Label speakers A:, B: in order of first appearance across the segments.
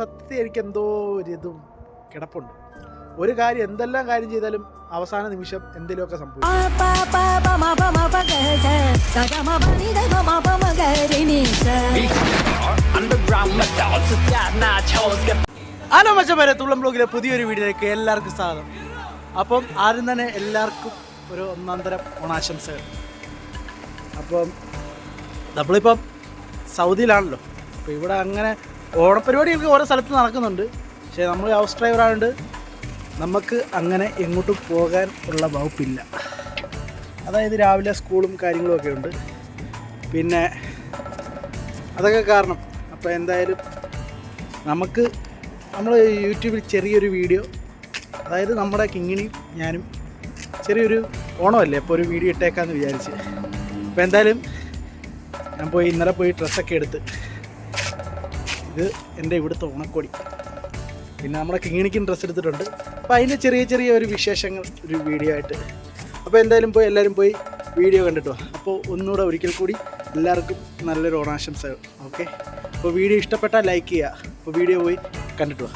A: സത്യത്തിൽ എനിക്ക് എന്തോ ഒരു ഇതും കിടപ്പുണ്ട്. ഒരു കാര്യം എന്തെല്ലാം കാര്യം ചെയ്താലും അവസാന നിമിഷം എന്തെങ്കിലുമൊക്കെ സംഭവിക്കും. ഹലോ മച്ചമാരെ തുള്ളം ബ്ലോഗിലെ പുതിയൊരു വീഡിയോയിലേക്ക് എല്ലാവർക്കും സ്വാഗതം. അപ്പം ആദ്യം തന്നെ എല്ലാവർക്കും ഒരു ഒന്നാന്തരം ഓണാശംസകൾ. അപ്പം നമ്മളിപ്പം സൗദിയിലാണല്ലോ. അപ്പോൾ ഇവിടെ അങ്ങനെ ഓണപ്പരിപാടിയൊക്കെ ഓരോ സ്ഥലത്ത് നടക്കുന്നുണ്ട്. പക്ഷേ നമ്മൾ ഹൗസ് ഡ്രൈവറായതുകൊണ്ട് നമുക്ക് അങ്ങനെ എങ്ങോട്ടും പോകാൻ ഉള്ള വകുപ്പില്ല. അതായത് രാവിലെ സ്കൂളും കാര്യങ്ങളും ഒക്കെ ഉണ്ട്. പിന്നെ അതൊക്കെ കാരണം അപ്പോൾ എന്തായാലും നമുക്ക് നമ്മൾ യൂട്യൂബിൽ ചെറിയൊരു വീഡിയോ അതായത് നമ്മുടെ കിങ്ങിണിയും ഞാനും ചെറിയൊരു ഓണമല്ലേ? അപ്പോൾ ഒരു വീഡിയോ ഇട്ടേക്കാമെന്ന് വിചാരിച്ച്. അപ്പോൾ എന്തായാലും ഞാൻ പോയി ഇന്നലെ പോയി ഡ്രസ്സൊക്കെ എടുത്ത് ഇത് എന്റെ ഇവിടുത്തെ ഓണക്കോടി പിന്നെ നമ്മുടെ കിങ്ങിണിക്കും ഡ്രസ്സ് എടുത്തിട്ടുണ്ട്. അപ്പോൾ അതിന്റെ ചെറിയ ചെറിയ ഒരു വിശേഷങ്ങൾ ഒരു വീഡിയോ ആയിട്ട്. അപ്പോൾ എന്തായാലും പോയി എല്ലാവരും പോയി വീഡിയോ കണ്ടിട്ട് അപ്പോൾ ഒന്നുകൂടെ ഒരിക്കൽ കൂടി എല്ലാവർക്കും നല്ലൊരു ഓണാശംസകൾ. ഓക്കെ അപ്പോൾ വീഡിയോ ഇഷ്ടപ്പെട്ടാൽ ലൈക്ക് ചെയ്യുക. അപ്പോൾ വീഡിയോ പോയി കണ്ടിട്ട്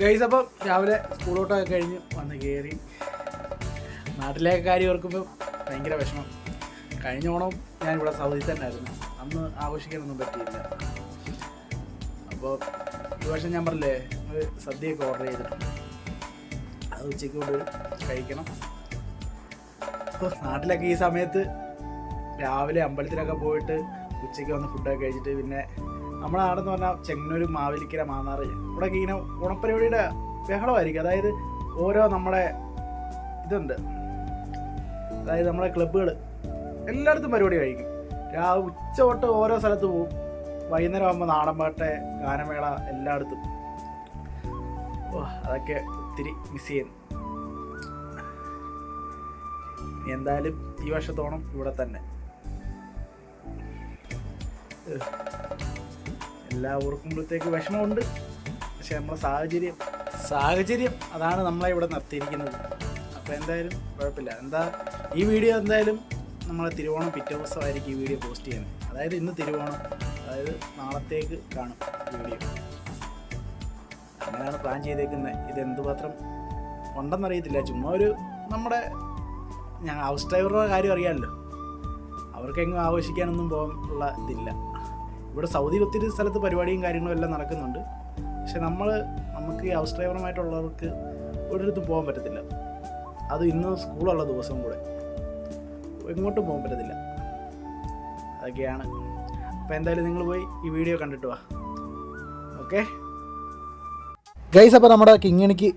A: ഗൈസ് അപ്പം രാവിലെ സ്കൂളോട്ടൊക്കെ കഴിഞ്ഞ് വന്ന് കയറി നാട്ടിലേക്ക് കാര്യം ഓർക്കുമ്പോൾ ഭയങ്കര വിഷമം. കഴിഞ്ഞ ഓണം ഞാനിവിടെ സൗദി തന്നെ ആയിരുന്നു. അന്ന് ആഘോഷിക്കാനൊന്നും പറ്റിയില്ല. അപ്പോൾ ഈ വർഷം ഞാൻ പറഞ്ഞില്ലേ ഒരു സദ്യയൊക്കെ ഓർഡർ ചെയ്തിട്ടുണ്ട്. അത് ഉച്ചയ്ക്ക് കൊണ്ട് കഴിക്കണം. അപ്പോൾ നാട്ടിലൊക്കെ ഈ സമയത്ത് രാവിലെ അമ്പലത്തിലൊക്കെ പോയിട്ട് ഉച്ചയ്ക്ക് വന്ന് ഫുഡൊക്കെ കഴിച്ചിട്ട് പിന്നെ നമ്മുടെ നാടെന്ന് പറഞ്ഞാൽ ചെങ്ങന്നൂർ മാവേലിക്കര മാന്നാറ് ഇവിടെയൊക്കെ ഇങ്ങനെ ഓണപ്പരിപാടിയുടെ ബഹളമായിരിക്കും. അതായത് ഓരോ നമ്മുടെ ഇതുണ്ട്. അതായത് നമ്മുടെ ക്ലബ്ബുകൾ എല്ലായിടത്തും പരിപാടി കഴിക്കും. രാവിലെ ഉച്ച തൊട്ട് ഓരോ സ്ഥലത്ത് പോകും വൈകുന്നേരം ആകുമ്പോൾ നാടൻപാട്ട് ഗാനമേള എല്ലായിടത്തും. ഓ അതൊക്കെ ഒത്തിരി മിസ് ചെയ്യുന്നു. എന്തായാലും ഈ വർഷത്തോണം ഇവിടെ തന്നെ. എല്ലാ ഓർക്കുമ്പോഴത്തേക്ക് വിഷമമുണ്ട്. പക്ഷെ നമ്മളെ സാഹചര്യം സാഹചര്യം അതാണ് നമ്മളെ ഇവിടെ നിർത്തിയിരിക്കുന്നത്. അപ്പോൾ എന്തായാലും കുഴപ്പമില്ല. എന്താ ഈ വീഡിയോ എന്തായാലും നമ്മളെ തിരുവോണം പിറ്റേ ദിവസമായിരിക്കും ഈ വീഡിയോ പോസ്റ്റ് ചെയ്യുന്നത്. അതായത് ഇന്ന് തിരുവോണം. അതായത് നാളത്തേക്ക് കാണും വീഡിയോ. അങ്ങനെയാണ് പ്ലാൻ ചെയ്തേക്കുന്നത് ഇത് എന്തുമാത്രം ഉണ്ടെന്നറിയത്തില്ല. ചുമ്മാ ഒരു നമ്മുടെ ഞാൻ ഹൗസ് ഡ്രൈവറുടെ കാര്യം അറിയാമല്ലോ അവർക്കെങ്ങും ആഘോഷിക്കാനൊന്നും പോകാൻ ഉള്ള ഇതില്ല. ഇവിടെ സൗദി ഒത്തിരി സ്ഥലത്ത് പരിപാടിയും കാര്യങ്ങളും എല്ലാം നടക്കുന്നുണ്ട്. പക്ഷെ നമ്മൾ നമുക്ക് ഈ ഹൗസ് ഡ്രൈവറുമായിട്ടുള്ളവർക്ക് ഒരിടത്തും പോകാൻ പറ്റത്തില്ല. അത് ഇന്ന് സ്കൂളുള്ള ദിവസം കൂടെ. എങ്ങോട്ടും പോകാൻ പറ്റത്തില്ല. അതൊക്കെയാണ് അപ്പോൾ എന്തായാലും നിങ്ങൾ പോയി ഈ വീഡിയോ കണ്ടിട്ട് വാ. ഓക്കെ? ഗൈസ് അപ്പോൾ നമ്മുടെ കിങ്ങിണിക്ക്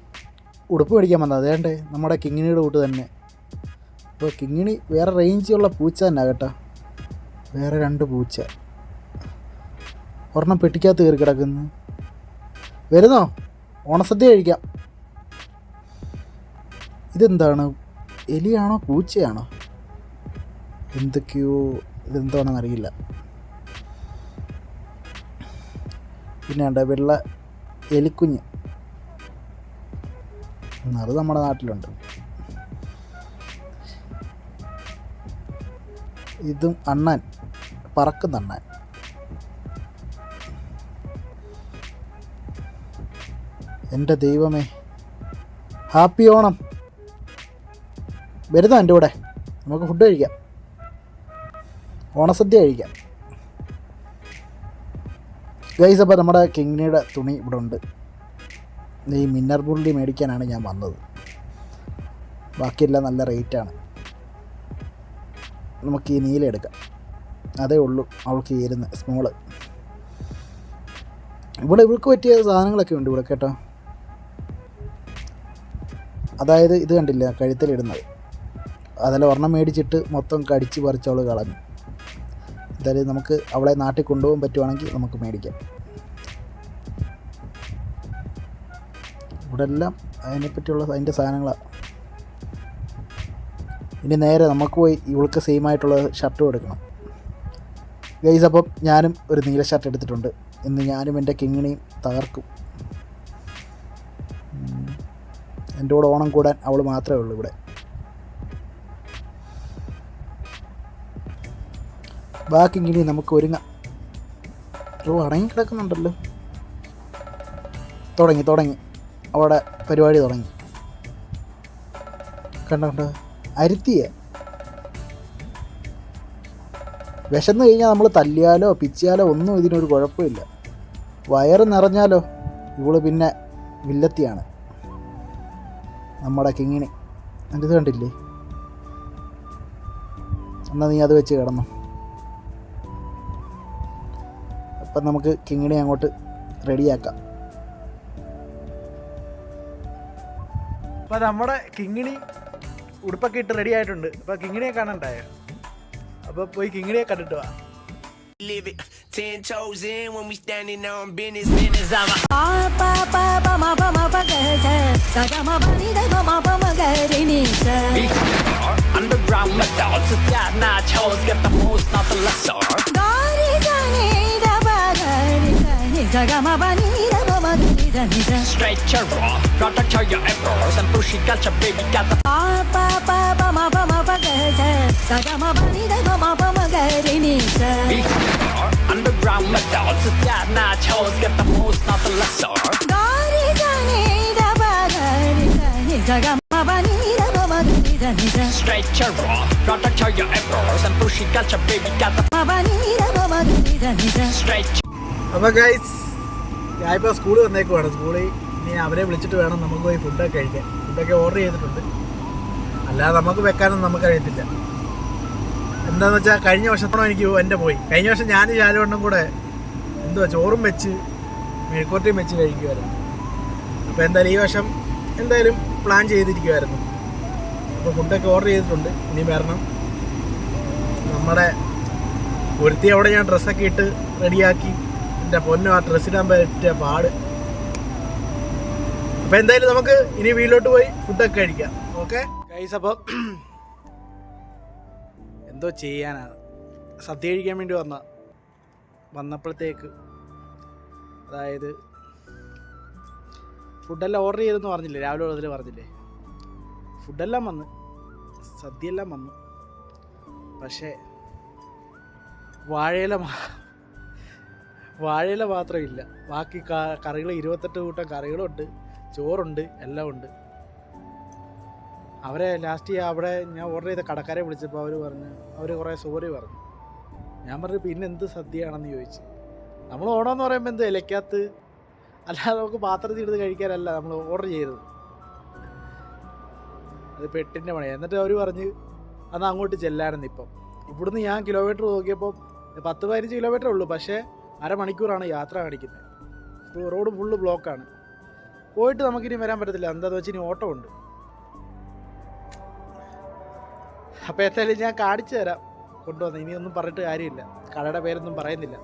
A: ഉടുപ്പ് മേടിക്കാൻ വന്നത്. അതേണ്ടേ നമ്മുടെ കിങ്ങിണിയുടെ കൂട്ട് തന്നെ. അപ്പോൾ കിങ്ങിണി വേറെ റേഞ്ചുള്ള പൂച്ച തന്നെ കേട്ടോ. വേറെ രണ്ട് പൂച്ച. ഒരെണ്ണം പെട്ടിക്കകത്ത് കയറി കിടക്കുന്നു. വരുന്നോ? ഓണസദ്യ കഴിക്കാം. ഇതെന്താണ്? എലിയാണോ പൂച്ചയാണോ? എന്തൊക്കെയോ ഇതെന്താണെന്ന് പിന്നെ ഉണ്ട് വെള്ള എലിക്കുഞ്ഞ്. അത് നമ്മുടെ നാട്ടിലുണ്ട്. ഇതും അണ്ണാൻ പറക്കുന്ന അണ്ണാൻ. എന്റെ ദൈവമേ ഹാപ്പി ഓണം. വരുന്നോ എന്റെ കൂടെ? നമുക്ക് ഫുഡ് കഴിക്കാം. ഓണസദ്യ കഴിക്കാം. ഗൈസ് അപ്പോൾ നമ്മുടെ കിങ്ങിനിയുടെ തുണി ഇവിടെ ഉണ്ട്. ഈ മിന്നർ പുള്ളി മേടിക്കാനാണ് ഞാൻ വന്നത്. ബാക്കിയെല്ലാം നല്ല റേറ്റാണ് നമുക്ക് ഈ നീല എടുക്കാം. അതേ ഉള്ളൂ അവൾക്ക് ചേരുന്ന സ്മോൾ ഇവിടെ ഇവൾക്ക് പറ്റിയ സാധനങ്ങളൊക്കെ ഉണ്ട് ഇവിടെ കേട്ടോ. അതായത് ഇത് കണ്ടില്ല കഴുത്തിലിടുന്നത്. അതിൽ ഒരെണ്ണം മേടിച്ചിട്ട് മൊത്തം കടിച്ച് പറിച്ചവൾ കളഞ്ഞു. എന്തായാലും നമുക്ക് അവളെ നാട്ടിൽ കൊണ്ടുപോകാൻ പറ്റുവാണെങ്കിൽ നമുക്ക് മേടിക്കാം. ഇവിടെ എല്ലാം അതിനെപ്പറ്റിയുള്ള അതിന്റെ സാധനങ്ങളാണ് ഇനി നേരെ നമുക്ക് പോയി ഇവൾക്ക് സെയിം ആയിട്ടുള്ള ഷർട്ടും എടുക്കണം. ഗൈസ് അപ്പം ഞാനും ഒരു നീല ഷർട്ട് എടുത്തിട്ടുണ്ട്. ഇന്ന് ഞാനും എന്റെ കിങ്ങിണിയും തകർക്കും. എന്റെ കൂടെ ഓണം കൂടാൻ അവൾ മാത്രമേ ഉള്ളൂ ഇവിടെ. ബാക്കി ഇങ്ങനെ നമുക്ക് ഒരുങ്ങാം. ഓ അടങ്ങി കിടക്കുന്നുണ്ടല്ലോ. തുടങ്ങി തുടങ്ങി. അവിടെ പരിപാടി തുടങ്ങി. കണ്ടോ കണ്ട? അരുത്തിയെ. വിശന്ന് കഴിഞ്ഞാൽ നമ്മൾ തല്ലിയാലോ പിച്ചിയാലോ ഒന്നും ഇതിനൊരു കുഴപ്പമില്ല. വയറ് നിറഞ്ഞാലോ ഇവൾ പിന്നെ വില്ലത്തിയാണ്. നമ്മുടെ കിങ്ങിണി. എന്റെ ഇത് കണ്ടില്ലേ? എന്നാൽ നീ അത് വെച്ച് കിടന്നു. ഇപ്പം നമുക്ക് കിങ്ങിനെ അങ്ങോട്ട് റെഡിയാക്കാം. അപ്പം നമ്മുടെ കിങ്ങിണി ഉടുപ്പൊക്കെ ഇട്ട് റെഡി ആയിട്ടുണ്ട്. അപ്പം കിങ്ങിണിയെ കാണണ്ടായോ അപ്പം പോയി കിങ്ങിണിയെ കണ്ടിട്ട് വാ.
B: Stretch your raw, protect your emperors and push it, baby, got the
C: pa pa pa pa ma pa ma pa ga sa ga ma ba pa ma ga re.
B: Underground adults, it's got chose, get the most, not the lesser.
C: Gari gani da ba gari gani sa ga ma ba ni da ma
B: ma your emperors and push it, baby, got the
C: ma ba ni da ma
B: ma
A: ga guys, ഞാനിപ്പോൾ സ്കൂളിൽ വന്നേക്കുവാണ്. സ്കൂളിൽ ഇനി അവരെ വിളിച്ചിട്ട് വേണം നമുക്ക് പോയി ഫുഡൊക്കെ കഴിക്കാൻ. ഫുഡൊക്കെ ഓർഡർ ചെയ്തിട്ടുണ്ട്. അല്ലാതെ നമുക്ക് വെക്കാനൊന്നും നമുക്ക് അറിയത്തില്ല എന്താണെന്ന് വെച്ചാൽ കഴിഞ്ഞ വർഷത്തോളം എനിക്ക് എന്റെ പോയി. കഴിഞ്ഞ വർഷം ഞാൻ ശാലുവണ്ണം കൂടെ എന്തുവാ ചോറും വെച്ച് മെഴുക്കോട്ടയും വെച്ച് കഴിക്കുമായിരുന്നു അപ്പോൾ എന്തായാലും ഈ വർഷം എന്തായാലും പ്ലാൻ ചെയ്തിരിക്കുമായിരുന്നു അപ്പോൾ ഫുഡൊക്കെ ഓർഡർ ചെയ്തിട്ടുണ്ട്. ഇനി വരണം. നമ്മുടെ ഒരുത്തി അവിടെ ഞാൻ ഡ്രസ്സൊക്കെ ഇട്ട് റെഡിയാക്കി എന്റെ പൊന്നു ആ ഡ്രസ്സിടാൻ പറ്റിയ പാട്. അപ്പം എന്തായാലും നമുക്ക് ഇനി വീട്ടിലോട്ട് പോയി ഫുഡൊക്കെ കഴിക്കാം. ഓക്കെ കൈസ് അപ്പോൾ എന്തോ ചെയ്യാനാണ് സദ്യ കഴിക്കാൻ വേണ്ടി വന്ന വന്നപ്പോഴത്തേക്ക് അതായത് ഫുഡെല്ലാം ഓർഡർ ചെയ്തെന്ന് പറഞ്ഞില്ലേ? രാവിലെ ഉള്ളതിൽ പറഞ്ഞില്ലേ? ഫുഡെല്ലാം വന്ന് സദ്യയെല്ലാം വന്നു പക്ഷേ വാഴയില വാഴയില മാത്രമില്ല ബാക്കി കറികൾ ഇരുപത്തെട്ട് കൂട്ടം കറികളുണ്ട്. ചോറുണ്ട് എല്ലാം ഉണ്ട്. അവരെ ലാസ്റ്റ് അവിടെ ഞാൻ ഓർഡർ ചെയ്ത കടക്കാരെ വിളിച്ചപ്പോൾ അവർ പറഞ്ഞു അവർ കുറേ സോറി പറഞ്ഞു. ഞാൻ പറഞ്ഞു പിന്നെ എന്ത് സദ്യയാണെന്ന് ചോദിച്ചു. നമ്മൾ ഓണമെന്ന് പറയുമ്പോൾ എന്ത് ഇലക്കകത്ത്? അല്ലാതെ നമുക്ക് പാത്രത്തിൽ എടുത്ത് കഴിക്കാനല്ല നമ്മൾ ഓർഡർ ചെയ്തത് അത് പെട്ടിന്റെ പണി. എന്നിട്ട് അവർ പറഞ്ഞ് അന്ന് അങ്ങോട്ട് ചെല്ലാനെന്ന് ഇപ്പം. ഇവിടുന്ന് ഞാൻ കിലോമീറ്റർ നോക്കിയപ്പോൾ പത്ത് പതിനഞ്ച് കിലോമീറ്റർ ഉള്ളൂ. പക്ഷേ അരമണിക്കൂറാണ് യാത്ര കാണിക്കുന്നത്. റോഡ് ഫുള്ള് ബ്ലോക്കാണ്. പോയിട്ട് നമുക്കിനി വരാൻ പറ്റത്തില്ല. എന്താണെന്ന് വെച്ചാൽ ഇനി ഓട്ടോ ഉണ്ട്. അപ്പോൾ എന്തായാലും ഞാൻ കാണിച്ചു തരാം. കൊണ്ടുവന്ന്. ഇനിയൊന്നും പറഞ്ഞിട്ട് കാര്യമില്ല. കടയുടെ പേരൊന്നും പറയുന്നില്ല.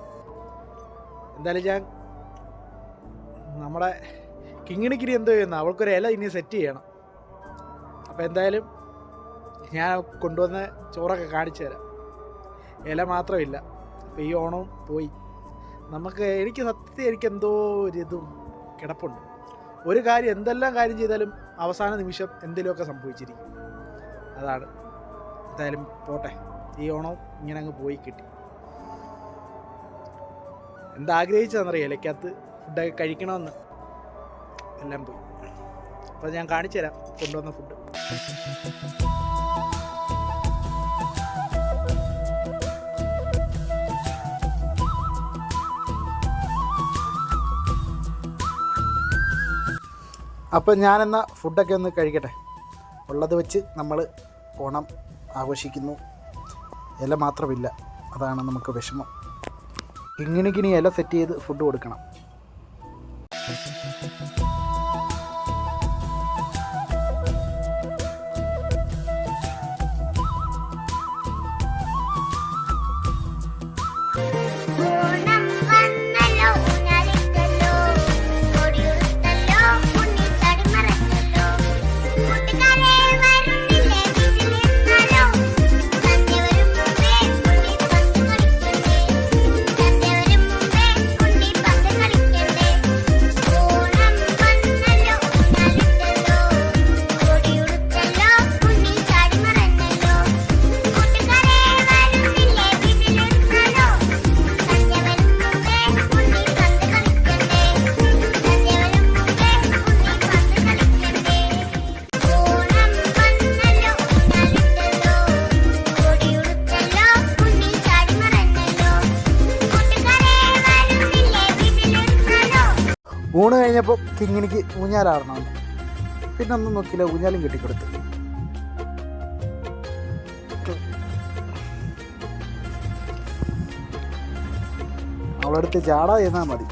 A: എന്തായാലും ഞാൻ നമ്മുടെ കിങ്ങിണിക്കിരി എന്തോ ചെയ്യുന്നു. അവൾക്കൊരു ഇല ഇനി സെറ്റ് ചെയ്യണം. അപ്പോൾ എന്തായാലും ഞാൻ കൊണ്ടുവന്ന ചോറൊക്കെ കാണിച്ചു തരാം. ഇല മാത്രമില്ല. അപ്പോൾ ഈ ഓണവും പോയി. നമുക്ക് എനിക്ക് സത്യത്തിൽ എനിക്ക് എന്തോ ഒരു ഇതും കിടപ്പുണ്ട്. ഒരു കാര്യം എന്തെല്ലാം കാര്യം ചെയ്താലും അവസാന നിമിഷം എന്തെങ്കിലുമൊക്കെ സംഭവിച്ചിരിക്കും. അതാണ്. എന്തായാലും പോട്ടെ. ഈ ഓണം ഇങ്ങനെ അങ്ങ് പോയി കിട്ടി. എന്താഗ്രഹിച്ചതെന്നറിയാം? ഇലക്കകത്ത് ഫുഡൊക്കെ കഴിക്കണമെന്ന്. എല്ലാം പോയി. അപ്പോൾ ഞാൻ കാണിച്ചു തരാം കൊണ്ടുവന്ന ഫുഡ്. അപ്പം ഞാനെന്നാൽ ഫുഡൊക്കെ ഒന്ന് കഴിക്കട്ടെ. ഉള്ളത് വെച്ച് നമ്മൾ ഓണം ആഘോഷിക്കുന്നു. ഇല മാത്രമില്ല. അതാണ് നമുക്ക് വിഷമം. ഇങ്ങനെക്കിനി ഇല സെറ്റ് ചെയ്ത് ഫുഡ് കൊടുക്കണം. ഊണ് കഴിഞ്ഞപ്പോൾ കിങ്ങിനിക്ക് ഊഞ്ഞാലാടണം. പിന്നെ ഒന്നും നോക്കിയില്ല ഊഞ്ഞാലും കെട്ടിക്കൊടുത്തു. അവളടുത്ത് ചാടാ എന്നാ മതി.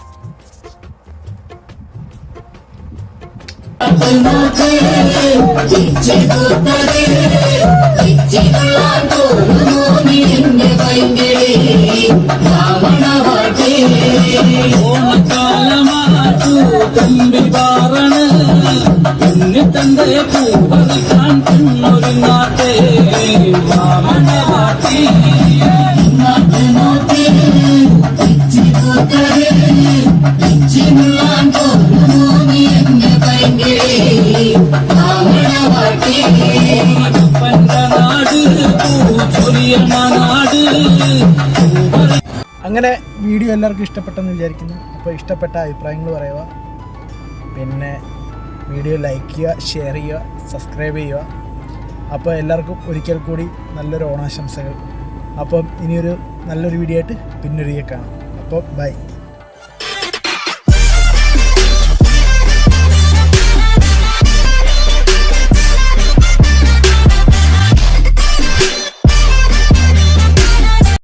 A: അങ്ങനെ വീഡിയോ എല്ലാവർക്കും ഇഷ്ടപ്പെട്ടെന്ന് വിചാരിക്കുന്നു. അപ്പോൾ ഇഷ്ടപ്പെട്ട അഭിപ്രായങ്ങൾ പറയുക. പിന്നെ വീഡിയോ ലൈക്ക് ചെയ്യുക ഷെയർ ചെയ്യുക സബ്സ്ക്രൈബ് ചെയ്യുക. അപ്പോൾ എല്ലാവർക്കും ഒരിക്കൽ കൂടി നല്ലൊരു ഓണാശംസകൾ. അപ്പം ഇനിയൊരു നല്ലൊരു വീഡിയോ ആയിട്ട് പിന്നൊരിക്കൽ കാണാം. അപ്പോൾ ബൈ